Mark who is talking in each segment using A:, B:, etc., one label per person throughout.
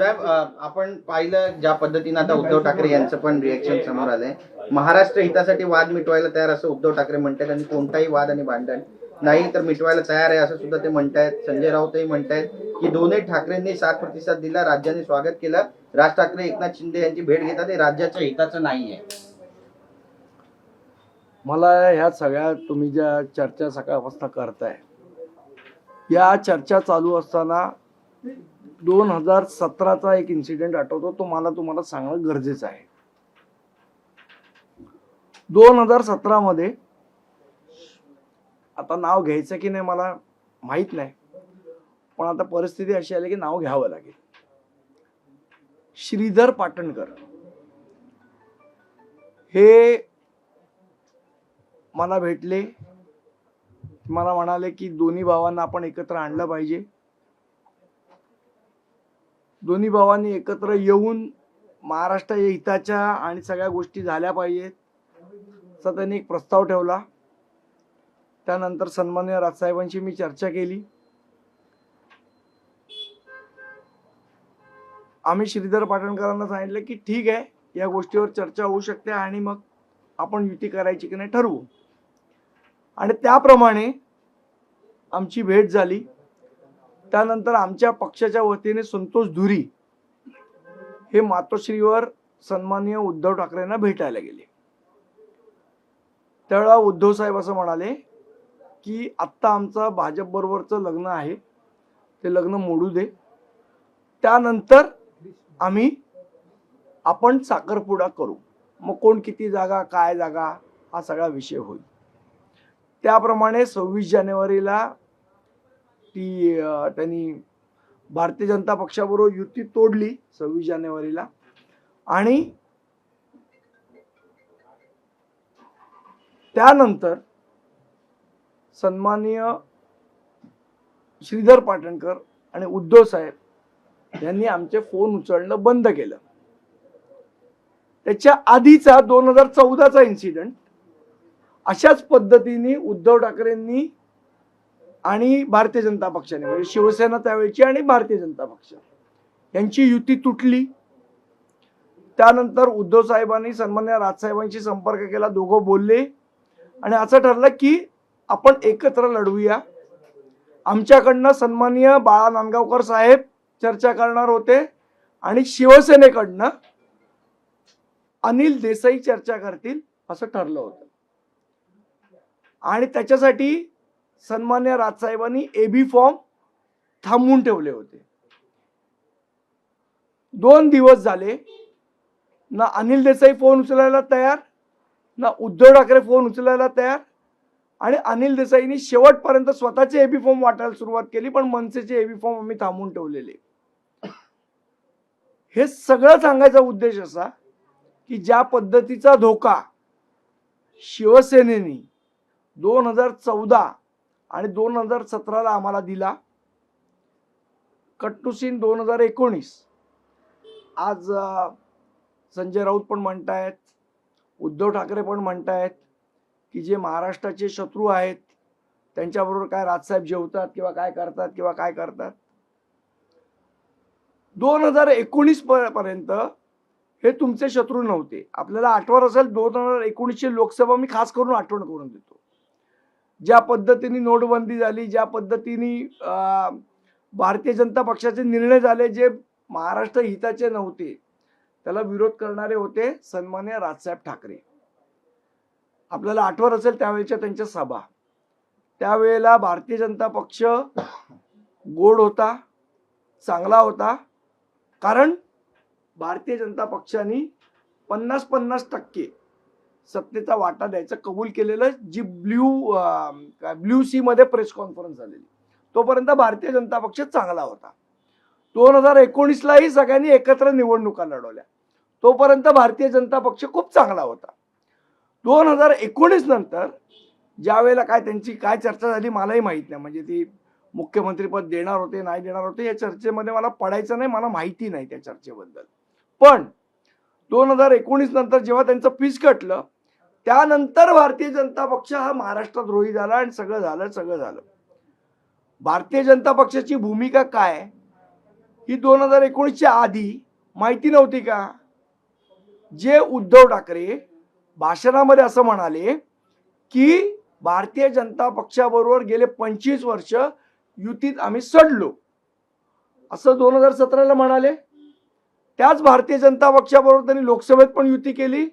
A: साहेब आपण पाहिलं ज्या पद्धतीनं आता उद्धव ठाकरे यांचं पण रिएक्शन समोर आलंय. महाराष्ट्र हितासाठी वाद मिटवायला तयार असं उद्धव ठाकरे म्हणतात आणि कोणताही वाद आणि भांडण नाही तर मिटवायला तयार आहे असं सुद्धा ते म्हणतायत. संजय राऊतही म्हणतायत की दोन्ही ठाकरेंनी सात प्रतिसाद दिला राज्याने स्वागत केलं. राज ठाकरे एकनाथ शिंदे यांची भेट घेतात हे राज्याच्या हिताचं नाहीये.
B: मला ह्या सगळ्या तुम्ही ज्या चर्चा सकाळपासून करताय या चर्चा चालू असताना दोन हजार सतराचा एक इन्सिडेंट आठवतो तो मला तुम्हाला सांगणं गरजेचं आहे. दोन हजार सतरामध्ये आता नाव घ्यायचं की नाही मला माहीत नाही. पण आता परिस्थिती अशी आली की नाव घ्यावं लागेल. श्रीधर पाटणकर. हे मला भेटले. मला म्हणाले की दोन्ही भावांना आपण एकत्र आणलं पाहिजे. दोन्ही भावांनी एकत्र येऊन महाराष्ट्र हिताच्या आणि सगळ्या गोष्टी झाल्या पाहिजेत. असा त्यांनी एक प्रस्ताव ठेवला. त्यानंतर सन्मान्य राजसाहेबांशी मी चर्चा केली. आम्ही श्रीधर पाटणकरांना सांगितलं की ठीक आहे या गोष्टीवर चर्चा होऊ शकते आणि मग आपण युती करायची की नाही ठरवू. आणि त्याप्रमाणे आमची भेट झाली. त्यानंतर आमच्या पक्षाच्या वतीने संतोष धुरी हे मातोश्रीवर सन्माननीय उद्धव ठाकरेंना भेटायला गेले. त्यावेळेला उद्धव साहेब असं म्हणाले की आत्ता आमचं भाजप बरोबरचं लग्न आहे. ते लग्न मोडू दे. त्यानंतर आम्ही आपण साखरपुडा करू. मग कोण किती जागा काय जागा हा सगळा विषय होईल. त्याप्रमाणे सव्वीस जानेवारीला ती त्यांनी भारतीय जनता पक्षाबरोबर युती तोडली सव्वीस जानेवारीला. आणि त्यानंतर सन्माननीय श्रीधर पाटणकर आणि उद्धव साहेब यांनी आमचे फोन उचलणं बंद केलं. त्याच्या आधीचा दोन हजार चौदाचा इन्सिडेंट अशाच पद्धतीने उद्धव ठाकरेंनी आणि भारतीय जनता पक्षाने म्हणजे शिवसेना त्यावेळची आणि भारतीय जनता पक्ष. यांची युती तुटली. त्यानंतर उद्धव साहेबांनी सन्मान्य राजसाहेबांशी संपर्क केला दोघं बोलले. आणि असं ठरलं की आपण एकत्र लढवूया. आमच्याकडनं सन्मान्य बाळा नांदगावकर साहेब चर्चा करणार होते आणि शिवसेनेकडनं अनिल देसाई चर्चा करतील असं ठरलं होतं. आणि त्याच्यासाठी सन्मान्य राजसाहेबांनी एबी फॉर्म थांबवून ठेवले होते. दोन दिवस झाले ना अनिल देसाई फोन उचलायला तयार ना उद्धव ठाकरे फोन उचलायला तयार आणि अनिल देसाईंनी शेवटपर्यंत स्वतःचे एबी फॉर्म वाटायला सुरुवात केली पण मनसेचे एबी फॉर्म आम्ही थांबवून ठेवलेले. हे सगळं सांगायचा उद्देश असा की ज्या पद्धतीचा धोका शिवसेनेने दोन हजार चौदा आणि दोन हजार सतराला आम्हाला दिला. कट्टुसीन दोन हजार एकोणीस. आज संजय राऊत पण म्हणतायत उद्धव ठाकरे पण म्हणतायत की जे महाराष्ट्राचे शत्रू आहेत त्यांच्याबरोबर काय राजसाहेब जेवतात किंवा काय करतात किंवा काय करतात? दोन हजार एकोणीस पर्यंत हे तुमचे शत्रू नव्हते. आपल्याला आठवत असेल दोन हजार एकोणीसची लोकसभा मी खास करून आठवण करून देतो. ज्या पद्धतीने नोटबंदी झाली ज्या पद्धतीने भारतीय जनता पक्षाचे निर्णय झाले जे महाराष्ट्र हिताचे नव्हते त्याला विरोध करणारे होते सन्मान्य राजसाहेब ठाकरे. आपल्याला आठवत असेल त्यावेळेच्या त्यांच्या सभा. त्यावेळेला भारतीय जनता पक्ष गोड होता चांगला होता कारण भारतीय जनता पक्षाने पन्नास पन्नास टक्के सत्तेचा वाटा द्यायचं कबूल केलेलं जी ब्ल्यू ब्ल्यू सी मध्ये प्रेस कॉन्फरन्स झालेली. तोपर्यंत भारतीय जनता पक्ष चांगला होता. दोन हजार एकोणीसलाही सगळ्यांनी एकत्र निवडणुका लढवल्या. तोपर्यंत भारतीय जनता पक्ष खूप चांगला होता. दोन हजार एकोणीस नंतर ज्या वेळेला काय त्यांची काय चर्चा झाली मलाही माहीत नाही. म्हणजे ती मुख्यमंत्रीपद देणार होते नाही देणार होते या चर्चेमध्ये मला पडायचं नाही मला माहिती नाही त्या चर्चेबद्दल. पण दोन हजार एकोणीस नंतर जेव्हा त्यांचं पीस कटलं त्यानंतर भारतीय जनता पक्ष हा महाराष्ट्रात महाराष्ट्रद्रोही झाला आणि सगळं झालं सगळं झालं. भारतीय जनता पक्षाची भूमिका काय? ही दोन हजार एकोणीसच्या आधी माहिती नव्हती का? जे उद्धव ठाकरे भाषणामध्ये असं म्हणाले की भारतीय जनता पक्षाबरोबर गेले पंचवीस वर्ष युतीत आम्ही सडलो. असं दोन हजार सतराला म्हणाले. त्याच भारतीय जनता पक्षाबरोबर त्यांनी लोकसभेत पण युती केली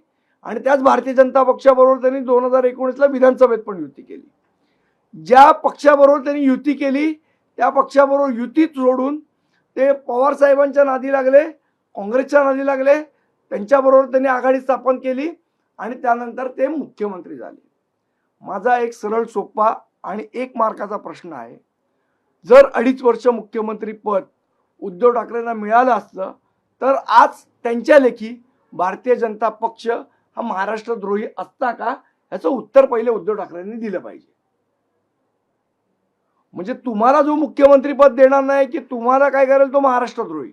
B: आणि त्याच भारतीय जनता पक्षाबरोबर त्यांनी दोन हजार एकोणीसला विधानसभेत पण युती केली. ज्या पक्षाबरोबर त्यांनी युती केली त्या पक्षाबरोबर युती सोडून ते पवार साहेबांच्या नादी लागले काँग्रेसच्या नादी लागले त्यांच्याबरोबर त्यांनी आघाडी स्थापन केली आणि त्यानंतर ते मुख्यमंत्री झाले. माझा एक सरळ सोपा आणि एक मार्काचा प्रश्न आहे. जर अडीच वर्ष मुख्यमंत्री पद उद्धव ठाकरेंना मिळालं असतं तर आज त्यांच्या लेखी भारतीय जनता पक्ष हा महाराष्ट्रद्रोही असता का? ह्याचं उत्तर पहिले उद्धव ठाकरेंनी दिलं पाहिजे. म्हणजे तुम्हाला जो मुख्यमंत्री पद देणार नाही की तुम्हाला काय करेल तो महाराष्ट्रद्रोही?